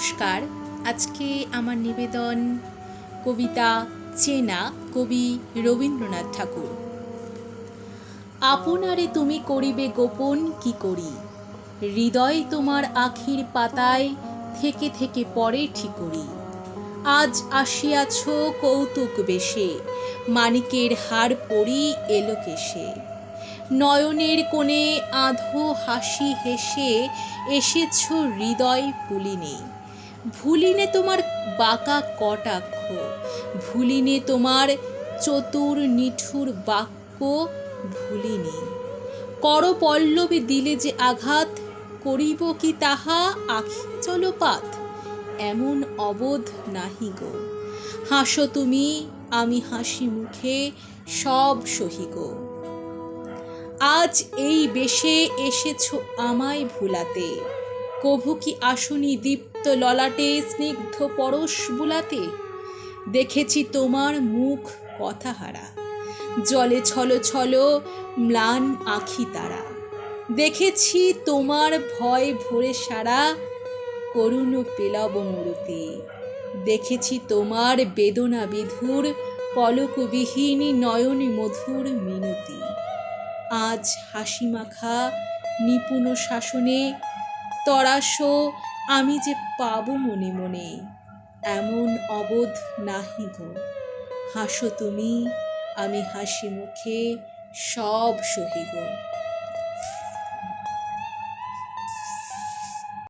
নমস্কার। আজকে আমার নিবেদন কবিতা চেনা কবি রবীন্দ্রনাথ ঠাকুর। আপনারে তুমি করিবে গোপন কি করি? হৃদয় তোমার আখির পাতায় থেকে থেকে পরে ঠিকরি। আজ আসিয়াছ কৌতুক বেশে, মানিকের হার পরি এলো কেশে। নয়নের কোণে আধো হাসি হেসে এসেছ হৃদয় ভুলিনে ভুলিনে তোমার বাঁকা কটাক্ষ, ভুলিনে তোমার চতুর নিঠুর বাক্য ভুলিনি। কর পল্লবে দিলে যে আঘাত, করিব কি তাহা আখি জলপাত? এমন অবোধ নাহি গো। হাসো তুমি, আমি হাসি মুখে সব সহি গো। আজ এই বেশে এসেছ আমায় ভুলাতে কভু কি আসুনি দীপ্ত ললাটে স্নিগ্ধ পরশ বুলাতে? দেখেছি তোমার মুখ কথাহারা, জলে ছলো ছলো ম্লান আখি তারা। দেখেছি তোমার ভয় ভরে সারা করুণ পেলব মূর্তি। দেখেছি তোমার বেদনা বিধুর পলকবিহীন নয়ন মধুর মিনতি। আজ হাসি মাখা নিপুণ শাসনে তরাস আমি যে পাব মনে মনে, এমন অবোধ নাহি গো। হাসো তুমি, আমি হাসি মুখে সব সহিব